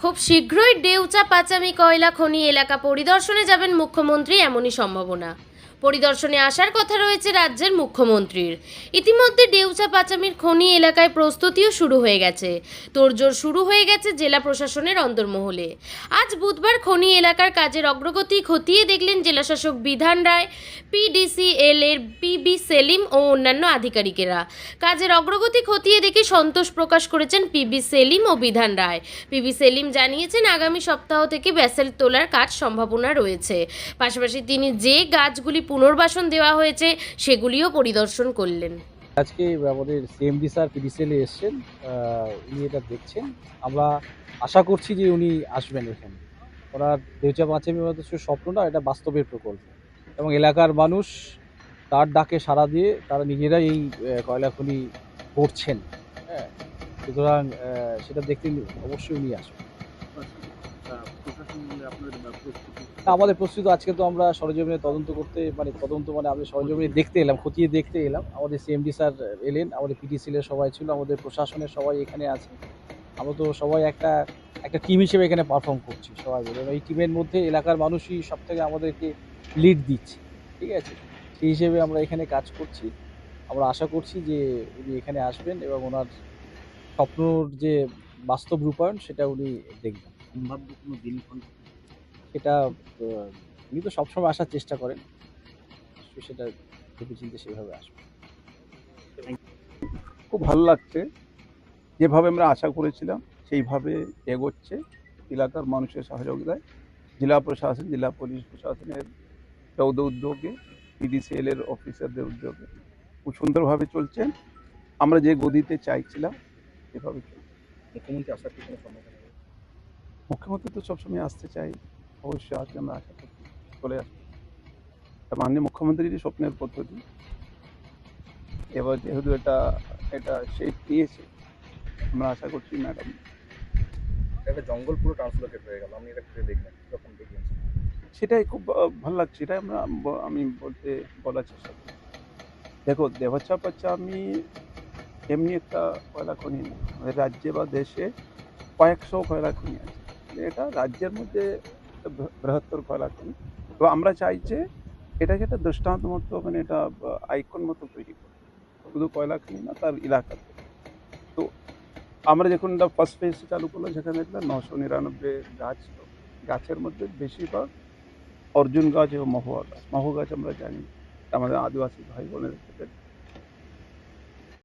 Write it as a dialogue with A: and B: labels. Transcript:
A: খুব শীঘ্রই ডেউচা পাচামি কয়লা খনি এলাকা পরিদর্শনে যাবেন মুখ্যমন্ত্রী, এমনই সম্ভাবনা। পরিদর্শনে আসার কথা রয়েছে রাজ্যের মুখ্যমন্ত্রীর। ইতিমধ্যে ডেউচা পাচামির খনি এলাকায় প্রস্তুতিও শুরু হয়ে গেছে। তোড়জোড় শুরু হয়ে গেছে জেলা প্রশাসনের অন্দরমহলে। আজ বুধবার খনি এলাকার কাজের অগ্রগতি খতিয়ে দেখলেন জেলাশাসক বিধান রায়, পিডিসিএল এর পিবি সেলিম ও অন্যান্য আধিকারিকেরা। কাজের অগ্রগতি খতিয়ে দেখে সন্তোষ প্রকাশ করেছেন পিবি সেলিম ও বিধান রায়। পিবি সেলিম জানিয়েছেন আগামী সপ্তাহ থেকে ব্যাসেল তোলার কাজ সম্ভাবনা রয়েছে। পাশাপাশি তিনি যে গাছগুলি পুনর্বাসন দেওয়া হয়েছে সেগুলিও পরিদর্শন করলেন।
B: আজকে আমাদের সিএমডি স্যার পিডিসিএলে এসছেন উনি এটা দেখছেন। আমরা আশা করছি যে উনি আসবেন এখানে। ওনার দেউচা শুধু স্বপ্ন না এটা বাস্তবের প্রকল্প। এবং এলাকার মানুষ তার ডাকে সাড়া দিয়ে তারা নিজেরাই এই আহ, কয়লা খনি করছেন। হ্যাঁ সুতরাং সেটা দেখতে অবশ্যই উনি আসবেন। আমাদের প্রস্তুত আজকে তো আমরা সরজমিনে তদন্ত করতে মানে তদন্ত মানে আমরা সরজমিনে দেখতে এলাম খতিয়ে দেখতে এলাম। আমাদের সিএমডি স্যার এলেন আমাদের পিটিসিলের সবাই ছিল আমাদের প্রশাসনের সবাই এখানে আছে। আমরা তো সবাই একটা একটা টিম হিসেবে এখানে পারফর্ম করছি সবাই মিলে। এই টিমের মধ্যে এলাকার মানুষই সব থেকে আমাদেরকে লিড দিচ্ছে ঠিক আছে? সেই হিসেবে আমরা এখানে কাজ করছি। আমরা আশা করছি যে উনি এখানে আসবেন এবং ওনার স্বপ্নর যে বাস্তব রূপায়ণ সেটা উনি দেখবেন।
C: সম্ভাব্য কোনো দিনক্ষণ
B: সেটা উনি তো সবসময় আসার চেষ্টা করেন। সেটা ভেবে চিন্তে সেভাবে আসবে।
D: খুব ভালো লাগছে। যেভাবে আমরা আশা করেছিলাম সেইভাবে এগোচ্ছে এলাকার মানুষের সহযোগিতায়। জেলা প্রশাসন জেলা পুলিশ প্রশাসনের চৌদ উদ্যোগে পিডিসিএল এর অফিসারদের উদ্যোগে। খুব সুন্দরভাবে চলছে। আমরা যে গদিতে চাইছিলাম এভাবে চলছে।
C: মুখ্যমন্ত্রী আসার কি কোনো সম্ভাবনা?
D: মুখ্যমন্ত্রী তো সবসময় আসতে চাই অবশ্যই আজকে আমরা আশা করছি চলে আসবে। মাননীয় মুখ্যমন্ত্রীরই স্বপ্নের পদ্ধতি। এবার যেহেতু এটা এটা শেপ দিয়েছে আমরা আশা করছি ম্যাডাম।
C: একটা জঙ্গল পুরো ট্রান্সলোকেট হয়ে গেল আপনি এটা ঘুরে দেখলেন কীরকম দেখলেন।
D: সেটাই খুব ভালো লাগছে এটাই আমরা আমি বলতে বলার চেষ্টা করি। দেখো দেবাচ্চা পাচ্চা আমি এমনি একটা কয়লা খনি আমাদের রাজ্যে বা দেশে কয়েকশো কয়লা খনি আছে। এটা রাজ্যের মধ্যে বৃহত্তর কয়লা খনি। তো আমরা চাই যে এটাকে একটা দৃষ্টান্ত মতো মানে এটা আইকন মতো তৈরি করি শুধু কয়লা খনি না, তার এলাকাতে তো আমরা যখন এটা ফার্স্ট ফেজ চালু করলাম, সেখানে দেখলাম নশো নিরানব্বই গাছ ছিল। গাছের মধ্যে বেশিরভাগ অর্জুন গাছ এবং মহুয়া গাছ। মহু গাছ আমরা জানি। আমাদের আদিবাসী ভাই বোনের ক্ষেত্রে